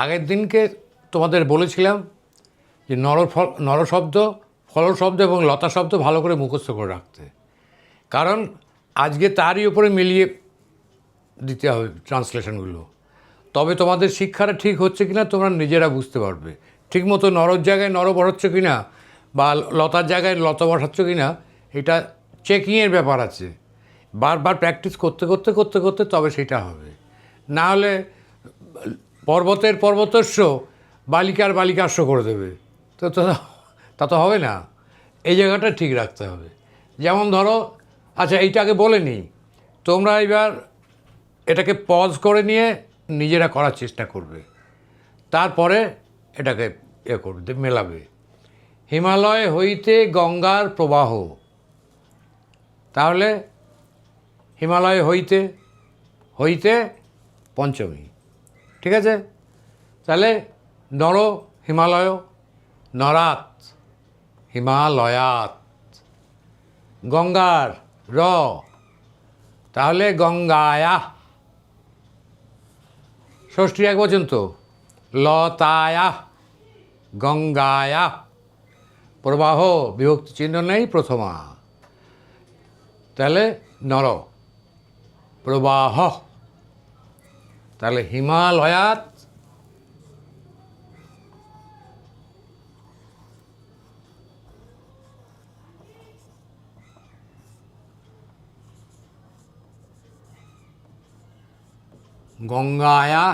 আগের দিনকে তোমাদের বলেছিলাম যে নর ফল, নর শব্দ ফল শব্দ এবং লতা শব্দ ভালো করে মুখস্থ করে রাখতে। কারণ আজকে তারই উপরে মিলিয়ে দিতে হবে ট্রান্সলেশনগুলো। তবে তোমাদের শিক্ষাটা ঠিক হচ্ছে কিনা তোমরা নিজেরা বুঝতে পারবে। ঠিক মতো নরর জায়গায় নর বসাচ্ছ কিনা বা লতার জায়গায় লতা বসাচ্ছ কি না এটা চেকিংয়ের ব্যাপার আছে। বারবার প্র্যাকটিস করতে করতে করতে করতে তবে সেটা হবে। না হলে পর্বতের পর্বতস্য, বালিকার বালিকাস্য করে দেবে। তো তো তা হবে না। এই জায়গাটা ঠিক রাখতে হবে। যেমন ধরো আচ্ছা এইটাকে বলে নিই। তোমরা এবার এটাকে পজ করে নিয়ে নিজেরা করার চেষ্টা করবে। তারপরে এটাকে ইয়ে করবে, মেলাবে। হিমালয় হইতে গঙ্গার প্রবাহ। তাহলে হিমালয় হইতে হইতে পঞ্চমী। ঠিক আছে? তাহলে নর হিমালয়, নরাত হিমালয়াত। গঙ্গার র। তাহলে গঙ্গায়া। ষষ্ঠী এক পর্যন্ত। লতায়া। গঙ্গায়া। প্রবাহ, বিভক্তি চিহ্ন নেই, প্রথমা। তাহলে নর। প্রবাহ। তাহলে হিমালয়াত গঙ্গায়া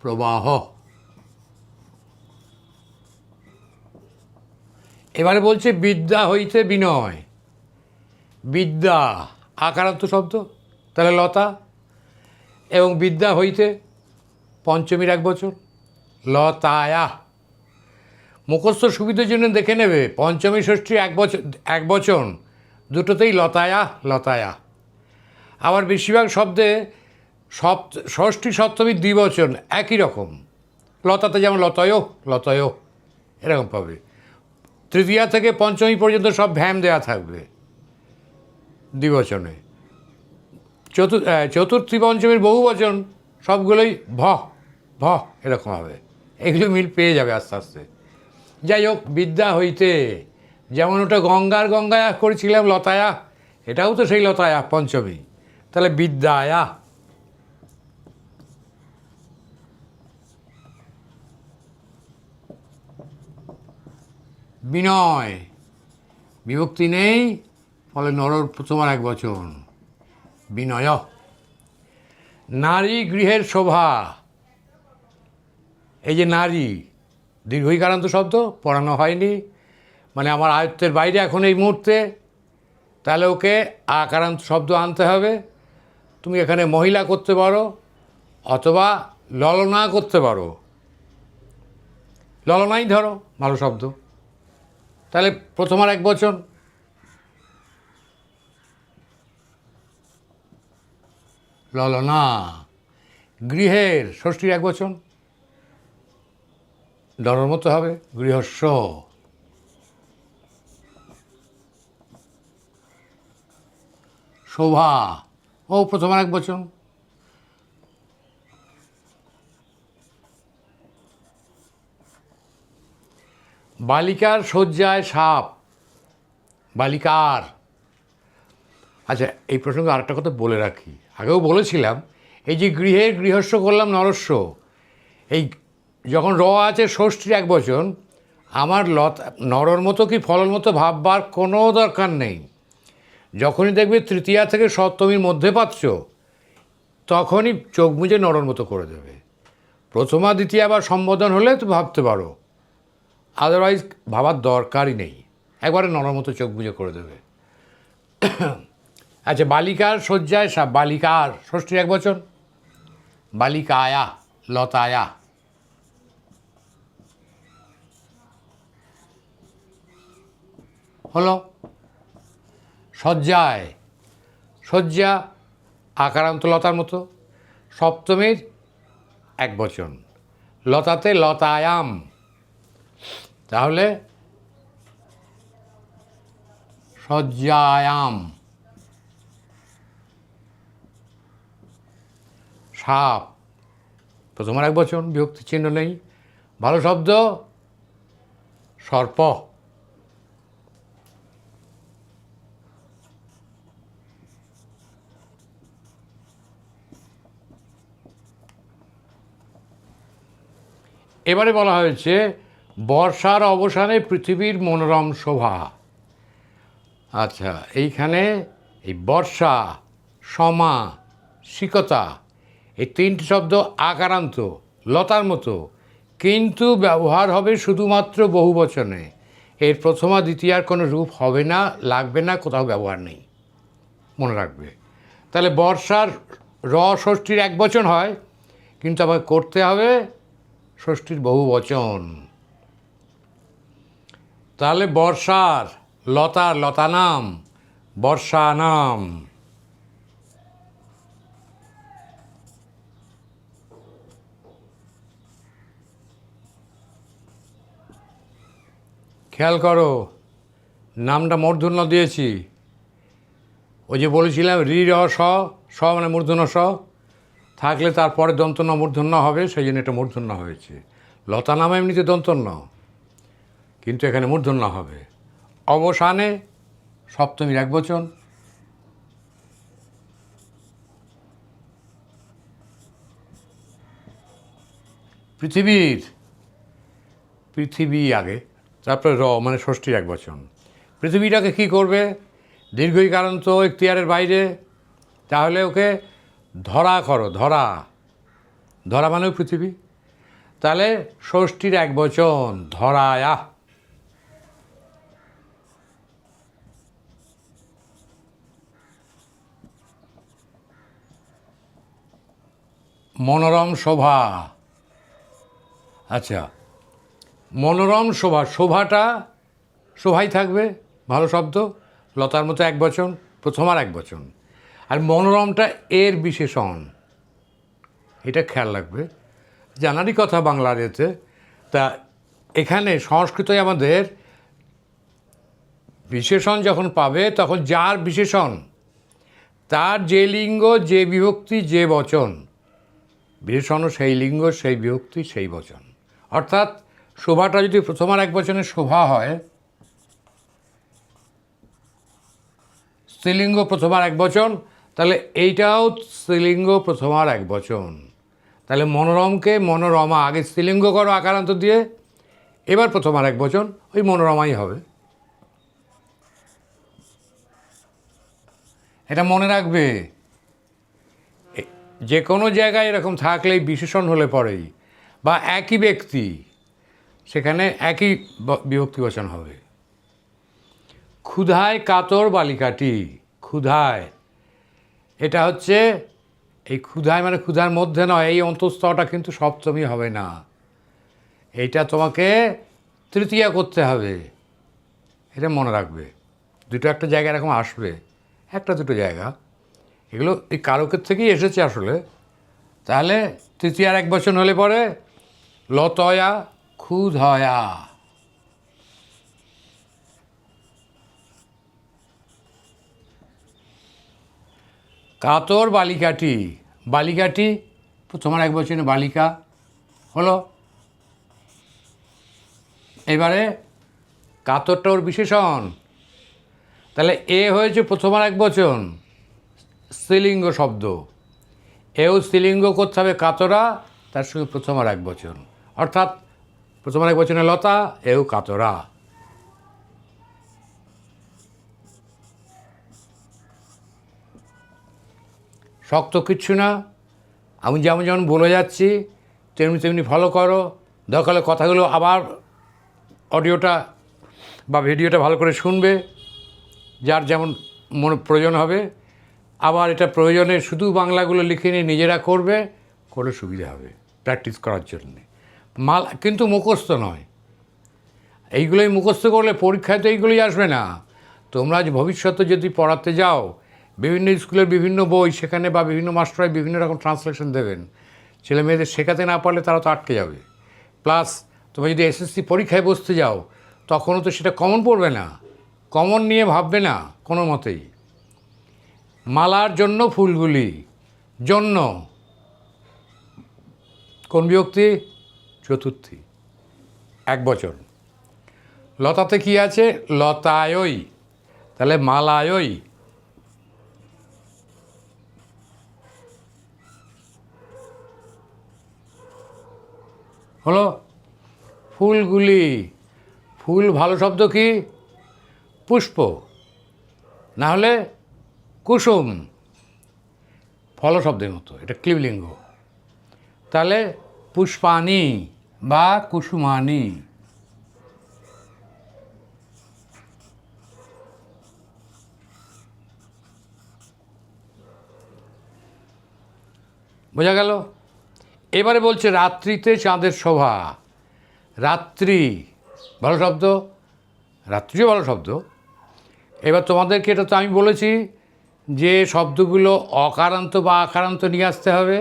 প্রবাহ। এবারে বলছে বিদ্যা হইতে বিনয়। বিদ্যা আকারান্ত শব্দ? তাহলে লতা? এবং বিদ্যা হইতে পঞ্চমীর এক বছর। লতায়া। মুখস্থ সুবিধার জন্য দেখে নেবে, পঞ্চমী ষষ্ঠী এক বছর এক বচন, দুটোতেই লতায়া লতায়া। আবার বেশিরভাগ শব্দে সপ্ত ষষ্ঠী, সপ্তমী দ্বিবচন একই রকম। লতাতে যেমন লতয় লতয়, এরকম পাবে। তৃতীয়া থেকে পঞ্চমী পর্যন্ত সব ভ্যাম দেওয়া থাকবে দ্বিবচনে চতুর চতুর্থী পঞ্চমীর বহু বচন, সবগুলোই ভ ভ এরকম হবে। এগুলো মিল পেয়ে যাবে আস্তে আস্তে। যাই হোক, বিদ্যা হইতে, যেমন ওটা গঙ্গার গঙ্গায়া করেছিলাম লতায়া, এটাও তো সেই লতায়া, পঞ্চমী। তাহলে বিদ্যায়া। বিনয়। বিভক্তি নেই, ফলে নরর তোমার এক বচন। বিনয়, নারী গৃহের শোভা। এই যে নারী দীর্ঘইকারান্ত শব্দ, পড়ানো হয়নি। মানে আমার আয়ত্তের বাইরে এখন এই মুহূর্তে, তাহলে ওকে আকারান্ত শব্দ আনতে হবে। তুমি এখানে মহিলা করতে পারো, অথবা ললনা করতে পারো। ললনাই ধরো, ভালো শব্দ। তাহলে প্রথম আর এক বচন। ললনা, গৃহের ষষ্ঠীর এক বচন। ডরের মতো হবে গৃহস্ব শোভা, ও প্রথম এক বচন। বালিকার শয্যায় সাপ, বালিকার। আচ্ছা এই প্রসঙ্গে আরেকটা কথা বলে রাখি। আগেও বলেছিলাম, এই যে গৃহের গৃহস্ব করলাম নরস্ব এই যখন র আছে ষষ্ঠীর এক বচন, আমার লতা, নরর মতো কি ফলর মতো ভাববার কোনো দরকার নেই। যখনই দেখবে তৃতীয়া থেকে সপ্তমীর মধ্যে পাচ্ছ, তখনই চোখ মুজে নরর মতো করে দেবে। প্রথমা, দ্বিতীয় আবার সম্বোধন হলে তো ভাবতে পারো। আদারওয়াইজ ভাবার দরকারই নেই। একবারে নরম মতো চোখ বুঝে করে দেবে। আচ্ছা বালিকার শয্যায় সাপ বালিকার, ষষ্ঠীর এক বছর বালিকায়া, লতায়া। হলো, শয্যায়। শয্যা, আকারান্ত লতার মতো। সপ্তমীর এক বচন। লতাতে লতায়াম। তাহলে, শয্যায়াম। সাপ প্রথমার এক বচন, বিভক্তি চিহ্ন নেই। ভালো শব্দ, সর্প। এবারে বলা হয়েছে, বর্ষার অবসানে পৃথিবীর মনোরম শোভা। আচ্ছা এইখানে এই বর্ষা, সমা, শিকতা এই তিনটি শব্দ আকারান্ত, লতার মতো। কিন্তু ব্যবহার হবে শুধুমাত্র বহু বচনে। এর প্রথমা দ্বিতীয়ার কোনো রূপ হবে না, লাগবে না, কোথাও ব্যবহার নেই। মনে রাখবে। তাহলে বর্ষার র ষষ্ঠীর এক বচন হয়, কিন্তু আবার করতে হবে ষষ্ঠীর বহু বচন। তাহলে বর্ষার, লতার লতা নাম বর্ষা নাম খেয়াল করো, নামটা মূর্ধন্য দিয়েছি। ওই যে বলেছিলাম, রি, র, স স মানে মূর্ধন্য স, থাকলে তারপরে দন্তন্য মূর্ধন্য হবে, সেই জন্য এটা মূর্ধন্য হয়েছে। লতা নাম এমনিতে দন্তন্য, কিন্তু এখানে মূর্ধন্য হবে। অবসানে সপ্তমীর এক বচন। পৃথিবীর, পৃথিবী আগে। তারপরে র মানে ষষ্ঠীর এক বচন। পৃথিবীটাকে কি করবে? দীর্ঘই কারণ তো এখতিয়ারের বাইরে। তাহলে ওকে ধরা করো, ধরা। ধরা মানেও পৃথিবী। তাহলে ষষ্ঠীর এক বচন ধরায়া মনোরম শোভা। আচ্ছা মনোরম শোভা, শোভাটা শোভাই থাকবে, ভালো শব্দ, লতার মতো এক বচন, প্রথম আর এক বচন। আর মনোরমটা এর বিশেষণ। এটা খেয়াল রাখবে। জানারই কথা বাংলার এতে। তা এখানে সংস্কৃতই আমাদের বিশেষণ যখন পাবে, তখন যার বিশেষণ, তার যে লিঙ্গ, যে বিভক্তি, যে বচন, বিশেষণও সেই লিঙ্গ, সেই বিভক্তি, সেই বচন। অর্থাৎ শোভাটা যদি প্রথমার এক বচনে শোভা হয়, স্ত্রীলিঙ্গ প্রথমার এক বচন, তাহলে এইটাও স্ত্রীলিঙ্গ প্রথমার এক বচন। তাহলে মনোরমকে মনোরমা, আগে স্ত্রীলিঙ্গ করো আকারান্ত দিয়ে, এবার প্রথমার এক বচন, ওই মনোরমাই হবে। এটা মনে রাখবে যে কোনো জায়গায় এরকম থাকলেই বিশেষণ হলে পরেই, বা একই ব্যক্তি সেখানে একই বিভক্তি বচন হবে। ক্ষুধায় কাতর বালিকাটি, ক্ষুধায়। এটা হচ্ছে এই ক্ষুধায় মানে ক্ষুধার মধ্যে নয়, এই অন্তঃস্তরটা কিন্তু সপ্তমী হবে না। এইটা তোমাকে তৃতীয়া করতে হবে। এটা মনে রাখবে। দুটো একটা জায়গা এরকম আসবে, একটা দুটো জায়গা। এগুলো এই কারকের থেকেই এসেছে আসলে। তাহলে তৃতীয়ার এক বচন হলে পরে লতয়া ক্ষুধয়া। কাতর বালিকাটি বালিকাটি প্রথমার এক বচনে বালিকা হলো। এবারে কাতরটা ওর বিশেষণ। তাহলে এ হয়েছে প্রথমার এক বচন, স্ত্রীলিঙ্গ শব্দ। এও স্ত্রীলিঙ্গ করতে হবে কাতরা, তার সঙ্গে প্রথমার এক বচন। অর্থাৎ প্রথমার এক বচনে লতা, এও কাতরা। শক্ত কিচ্ছু না, আমি যেমন যেমন বলে যাচ্ছি, তেমনি তেমনি ফলো করো। দরকার কথাগুলো আবার অডিওটা বা ভিডিওটা ভালো করে শুনবে, যার যেমন মনে প্রয়োজন হবে। আবার এটা প্রয়োজনে শুধু বাংলাগুলো লিখে নিয়ে নিজেরা করবে, করে সুবিধা হবে প্র্যাকটিস করার জন্যে। মাল, কিন্তু মুখস্থ নয়। এইগুলোই মুখস্থ করলে পরীক্ষায় তো এইগুলোই আসবে না। তোমরা আজ ভবিষ্যতে যদি পড়াতে যাও, বিভিন্ন স্কুলের বিভিন্ন বই সেখানে বা বিভিন্ন মাস্টাররা বিভিন্ন রকম ট্রান্সলেশন দেবেন। ছেলে মেয়েদের শেখাতে না পারলে তারা তো আটকে যাবে। প্লাস, তোমরা যদি এসএসসি পরীক্ষায় বসতে যাও, তখনও তো সেটা কমন পড়বে না। কমন নিয়ে ভাববে না, কোনো মতেই। মালার জন্য ফুলগুলি, জন্য। কোন বিভক্তি? চতুর্থী। এক বছর। লতাতে কি আছে? লতায়ই। তাহলে মালায়ই। হলো ফুলগুলি। ফুল ভালো শব্দ কি? পুষ্প। না হলে কুসুম। ফল শব্দের মতো। এটা ক্লিবলিঙ্গ। তাহলে পুষ্পানি বা কুসুমানি। বোঝা গেল? এবারে বলছে রাত্রিতে চাঁদের শোভা রাত্রি, ভালো শব্দ? রাত্রিও ভালো শব্দ। এবার তোমাদেরকে এটা তো আমি বলেছি যে শব্দগুলো অকারান্ত বা আকারান্ত নিয়ে আসতে হবে।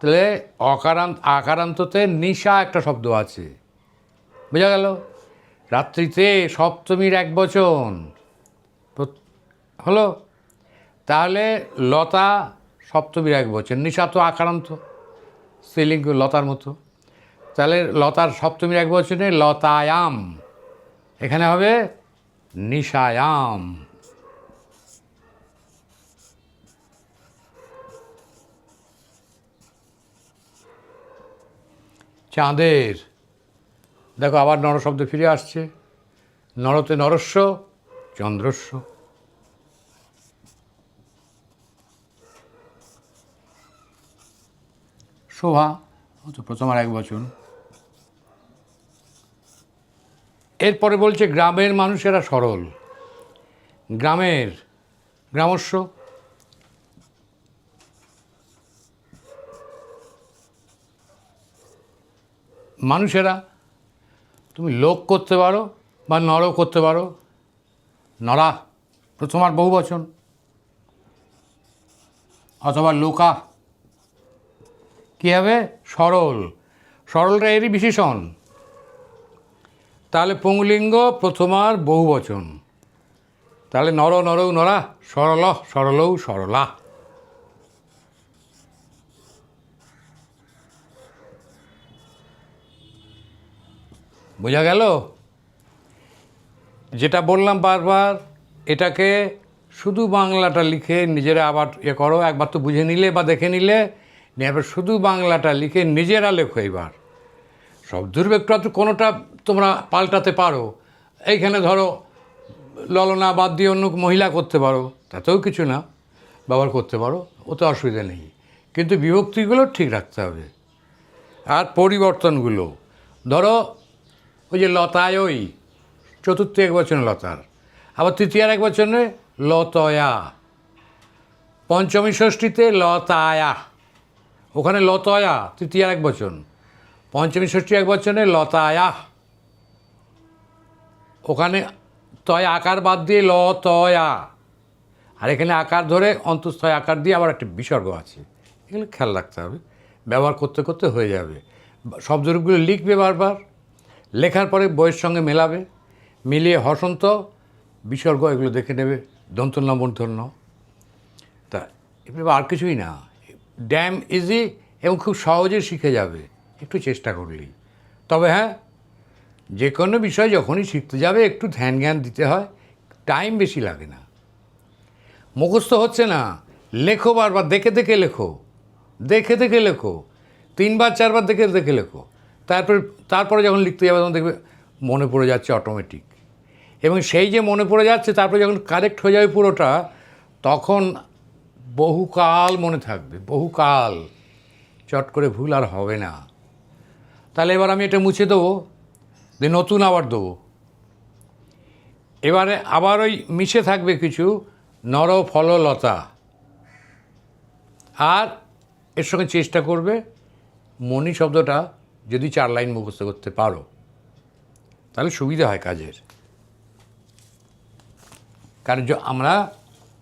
তাহলে অকারান্ত আকারান্ততে নিশা একটা শব্দ আছে। বোঝা গেল? রাত্রিতে সপ্তমীর এক বচন। হলো? তাহলে লতা সপ্তমীর এক বচন। নিশা তো আকারান্ত। স্ত্রীলিঙ্গ লতার মতো। তাহলে লতার সপ্তমীর এক বচনে লতায়াম। এখানে হবে নিশায়াম। চাঁদের। দেখো আবার নর শব্দ ফিরে আসছে। নরতে নরস্য, চন্দ্রস্য। শোভা তো প্রথম আর এক বছর এরপরে বলছে, গ্রামের মানুষেরা সরল। গ্রামের, গ্রামস্য মানুষেরা, তুমি লোক করতে পারো বা নরও করতে পারো, নরা, প্রথম আর বহু বচন। অথবা লোকা। কী হবে? সরল। সরলটা এরই বিশেষণ। তাহলে পুংলিঙ্গ প্রথমার বহু বচন। তাহলে নর, নরৌ, নরা, সরল, সরলৌ, সরলা। বোঝা গেল? যেটা বললাম বারবার, এটাকে শুধু বাংলাটা লিখে নিজেরা আবার ইয়ে করো, একবার তো বুঝে নিলে বা দেখে নিলে এবার শুধু বাংলাটা লিখে নিজেরা লেখো এবার সব একটু আধটু কোনোটা তোমরা পাল্টাতে পারো। এইখানে ধরো, ললনা বাদ দিয়ে অন্য মহিলা করতে পারো, তাতেও কিছু না, ব্যবহার করতে পারো, ওতে অসুবিধা নেই। কিন্তু বিভক্তিগুলো ঠিক রাখতে হবে। আর পরিবর্তনগুলো, ধরো ওই যে লতায় ওই, চতুর্থ এক বচনে লতার। আবার তৃতীয়ার এক বচনে লতয়া। পঞ্চমী ষষ্ঠীতে লতায়া। ওখানে লতয়া তৃতীয়ার এক বচন পঞ্চমী ষষ্ঠী এক বচনে লতায়া। ওখানে তয় আকার বাদ দিয়ে ল তয়া আর এখানে আকার ধরে অন্তঃস্থয় আকার দিয়ে আবার একটা বিসর্গ আছে। এগুলো খেয়াল রাখতে হবে। ব্যবহার করতে করতে হয়ে যাবে। শব্দরূপগুলো লিখবে বারবার। লেখার পরে বইয়ের সঙ্গে মেলাবে, মিলিয়ে হসন্ত, বিসর্গ, এগুলো দেখে নেবে দন্তন্য মূর্ধন্য তা এবার আর কিছুই না। ড্যাম ইজি এবং খুব সহজে শিখে যাবে, একটু চেষ্টা করলেই। তবে হ্যাঁ যে কোনো বিষয় যখনই শিখতে যাবে, একটু ধ্যান জ্ঞান দিতে হয়, টাইম বেশি লাগে না। মুখস্থ হচ্ছে না, লেখো বারবার, দেখে দেখে লেখো, দেখে দেখে লেখো, তিনবার, চারবার, দেখে দেখে লেখো। তারপরে তারপরে যখন লিখতে যাবে, তখন দেখবে মনে পড়ে যাচ্ছে অটোমেটিক এবং সেই যে মনে পড়ে যাচ্ছে, তারপরে যখন কারেক্ট হয়ে যাবে পুরোটা, তখন বহুকাল মনে থাকবে, বহুকাল। চট করে ভুল আর হবে না। তাহলে এবার আমি এটা মুছে দেবো, দিয়ে নতুন আবার দেবো। এবারে আবার ওই মিশে থাকবে কিছু নর ফল লতা আর এর সঙ্গে চেষ্টা করবে, মনি শব্দটা যদি চার লাইন মুখস্থ করতে পারো, তাহলে সুবিধা হয় কাজের। কারণ আমরা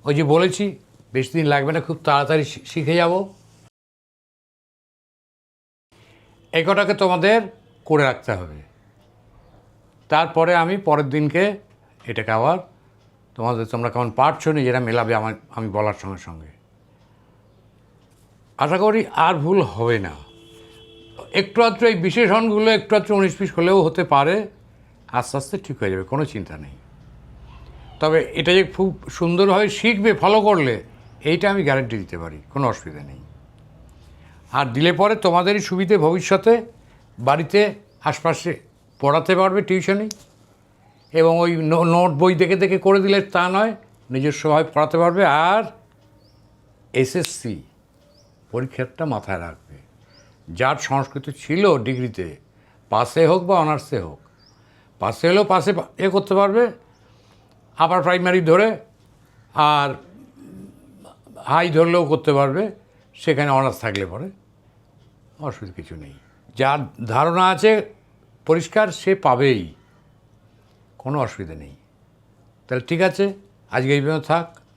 ওই যে বলেছি, বেশি দিন লাগবে না, খুব তাড়াতাড়ি শিখে যাব। এই কটাকে তোমাদের করে রাখতে হবে। তারপরে আমি পরের দিনকে এটাকে আবার তোমাদের, তোমরা কেমন পারছ নিজেরা মেলাবে আমার, আমি বলার সঙ্গে সঙ্গে। আশা করি আর ভুল হবে না। একটু আধটু এই বিশেষণগুলো একটু আধটু উনিশ পিস হলেও হতে পারে, আস্তে আস্তে ঠিক হয়ে যাবে, কোনো চিন্তা নেই। তবে এটা যে খুব সুন্দরভাবে শিখবে ফলো করলে, এইটা আমি গ্যারান্টি দিতে পারি, কোনো অসুবিধা নেই। আর দিলে পরে তোমাদেরই সুবিধে ভবিষ্যতে, বাড়িতে আশপাশে পড়াতে পারবে টিউশনি, এবং ওই নোট বই দেখে দেখে করে দিলে তা নয় নিজস্বভাবে পড়াতে পারবে, আর এসএসসি পরীক্ষাটা মাথায় রাখবে। যার সংস্কৃত ছিল ডিগ্রিতে, পাসে হোক বা অনার্সে হোক। পাসে হলেও পাসে পা- এ করতে পারবে, আবার প্রাইমারি ধরে, আর হাই ধরলেও করতে পারবে, সেখানে অনার্স থাকলে পরে। অসুবিধা কিছু নেই। যার ধারণা আছে পরিষ্কার, সে পাবেই। কোনো অসুবিধা নেই। তাহলে ঠিক আছে, আজকে এই থাক।